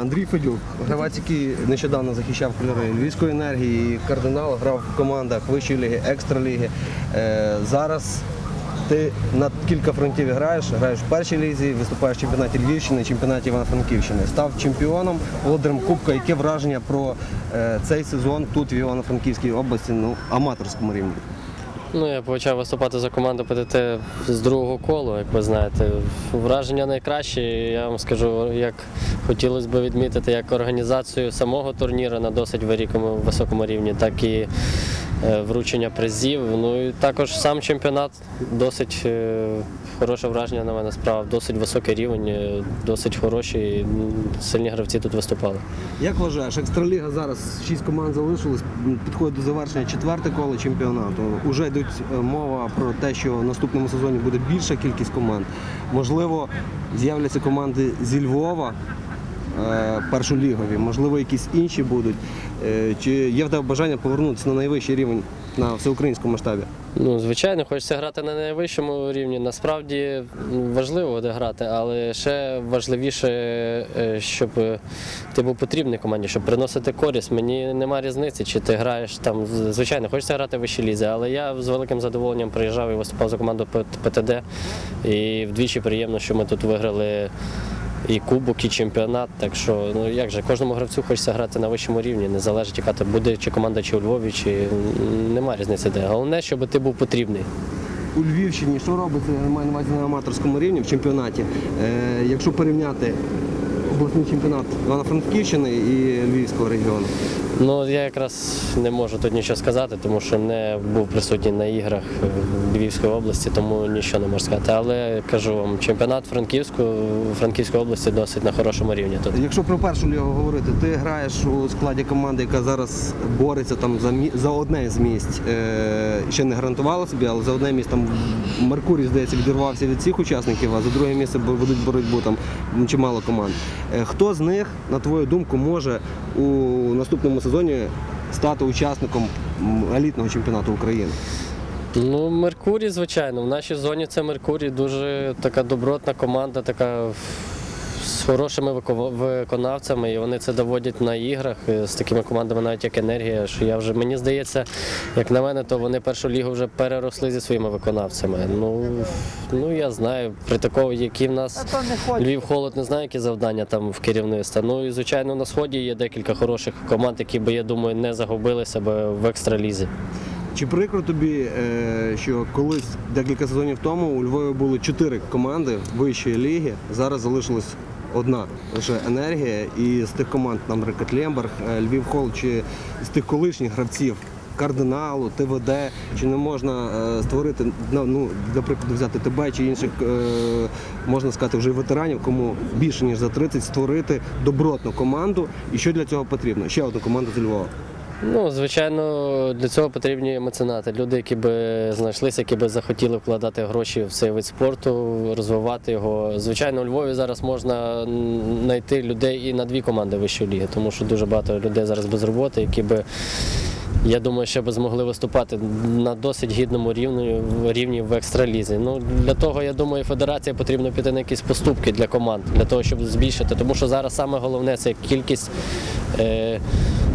Андрій Федюк, гравець, який нещодавно захищав кольори Львівської енергії, і кардинал грав в командах Вищої ліги, екстраліги. Е, Зараз ти на кілька фронтів граєш, граєш в першій лізі, виступаєш в чемпіонаті Львівщини, чемпіонаті Івано-Франківщини. Став чемпіоном, володарем Кубка. Яке враження про е, цей сезон тут в Івано-Франківській області, ну, аматорському рівні? Ну, я почав виступати за команду ПТТ з другого колу, як ви знаєте. Враження найкраще. Я вам скажу, як хотілося б відмітити, як організацію самого турніру на досить високому рівні, так і вручення призів. Ну і також сам чемпіонат досить е, хороше враження на мене справа, досить високий рівень, е, досить хороші, сильні гравці тут виступали. Як вважаєш, екстраліга зараз шість команд залишилось, підходить до завершення четверте коло чемпіонату. Уже йдуть е, мова про те, що в наступному сезоні буде більша кількість команд. Можливо, з'являться команди зі Львова. Е, Першолігові, можливо, якісь інші будуть. Е, Чи є в тебе бажання повернутися на найвищий рівень на всеукраїнському масштабі? Ну, звичайно, хочеться грати на найвищому рівні. Насправді важливо де грати, але ще важливіше, е, щоб ти був потрібний команді, щоб приносити користь. Мені немає різниці, чи ти граєш там. Звичайно, хочеться грати в вищій лізі, але я з великим задоволенням приїжджав і виступав за команду ПТД. І вдвічі приємно, що ми тут виграли. І кубок, і чемпіонат. Так що, ну як же, кожному гравцю хочеться грати на вищому рівні, не залежить, яка ти буде, чи команда, чи у Львові, чи немає різниці де. Головне, щоб ти був потрібний. У Львівщині що робиться, маю на увазі на аматорському рівні в чемпіонаті. Е, якщо порівняти обласний чемпіонат Івано-Франківщини і Львівського регіону. Ну я якраз не можу тут нічого сказати, тому що не був присутній на іграх Львівської області, тому нічого не можу сказати. Але кажу вам, чемпіонат Франківську, Франківської області досить на хорошому рівні тут. Якщо про першу лігу говорити, ти граєш у складі команди, яка зараз бореться там за мі... за одне з місць. Е... Ще не гарантувала собі, але за одне місце там Меркурій, здається, відірвався від всіх учасників, а за друге місце ведуть боротьбу там чимало команд. Е, Хто з них, на твою думку, може у наступному сезоні стати учасником елітного чемпіонату України? Ну, Меркурій, звичайно. В нашій зоні це Меркурій, дуже така добротна команда, така з хорошими виконавцями, і вони це доводять на іграх е, з такими командами, навіть як енергія. Що я вже мені здається, як на мене, то вони першу лігу вже переросли зі своїми виконавцями. Ну, ну я знаю, при такому, які в нас Львів холод не знаю, які завдання там в керівництва. Ну і звичайно на сході є декілька хороших команд, які би, я думаю, не загубили себе в екстралізі. Чи прикро тобі, е, що колись декілька сезонів тому у Львові були чотири команди вищої ліги, зараз залишилась одна лише енергія, і з тих команд, наприклад, Лемберг, е, Львів Хол, чи з тих колишніх гравців кардиналу, ТВД, чи не можна е, створити, ну, для прикладу взяти тебе чи інших, е, можна сказати, вже ветеранів, кому більше ніж за 30, створити добротну команду. І що для цього потрібно? Ще одну команду з Львова. Ну, звичайно, для цього потрібні меценати. Люди, які би знайшлися, які би захотіли вкладати гроші в цей вид спорту, розвивати його. Звичайно, у Львові зараз можна знайти людей і на дві команди вищої ліги, тому що дуже багато людей зараз без роботи, які би. Я думаю, ще би змогли виступати на досить гідному рівні, рівні в екстралізі. Ну для того я думаю, федерація потрібно піти на якісь поступки для команд, для того, щоб збільшити. Тому що зараз саме головне це кількість. Е,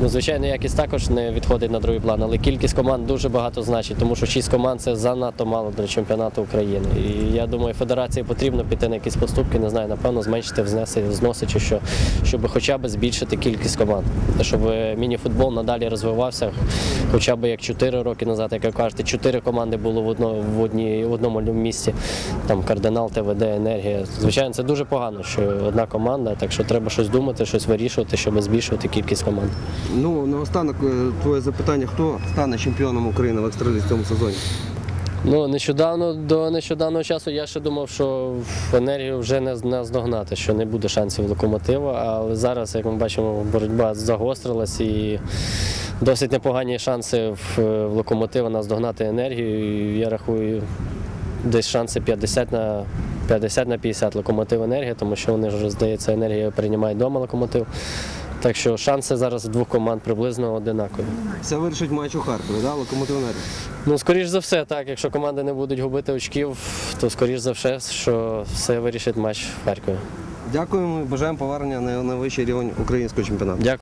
ну, звичайно, якість також не відходить на другий план, але кількість команд дуже багато значить, тому що шість команд це занадто мало для чемпіонату України. І я думаю, федерації потрібно піти на якісь поступки, не знаю, напевно, зменшити взнеси, взноси чи що, щоб хоча б збільшити кількість команд, щоб е, міні-футбол надалі розвивався, хоча б як 4 роки назад, як ви кажете, 4 команди було в, одно, в, одній, в одному місці. Там кардинал, ТВД, енергія. Звичайно, це дуже погано, що одна команда, так що треба щось думати, щось вирішувати, щоб збільшувати кількість команд. Ну, наостанок е, твоє запитання, хто стане чемпіоном України в екстралізі в цьому сезоні? Ну, нещодавно до нещодавнього часу я ще думав, що в енергію вже не наздогнати, що не буде шансів локомотива. Але зараз, як ми бачимо, боротьба загострилась і досить непогані шанси в, в локомотива наздогнати енергію. І я рахую десь шанси 50 на 50 на 50 локомотив енергія, тому що вони ж здається, енергія приймає вдома локомотив. Так що шанси зараз двох команд приблизно одинакові. Все вирішить матч у Харкові, да? локомотив енергії. Ну, скоріш за все, так. Якщо команди не будуть губити очків, то скоріш за все, що все вирішить матч в Харкові. Дякуємо і бажаємо повернення на найвищий рівень українського чемпіонату. Дякую.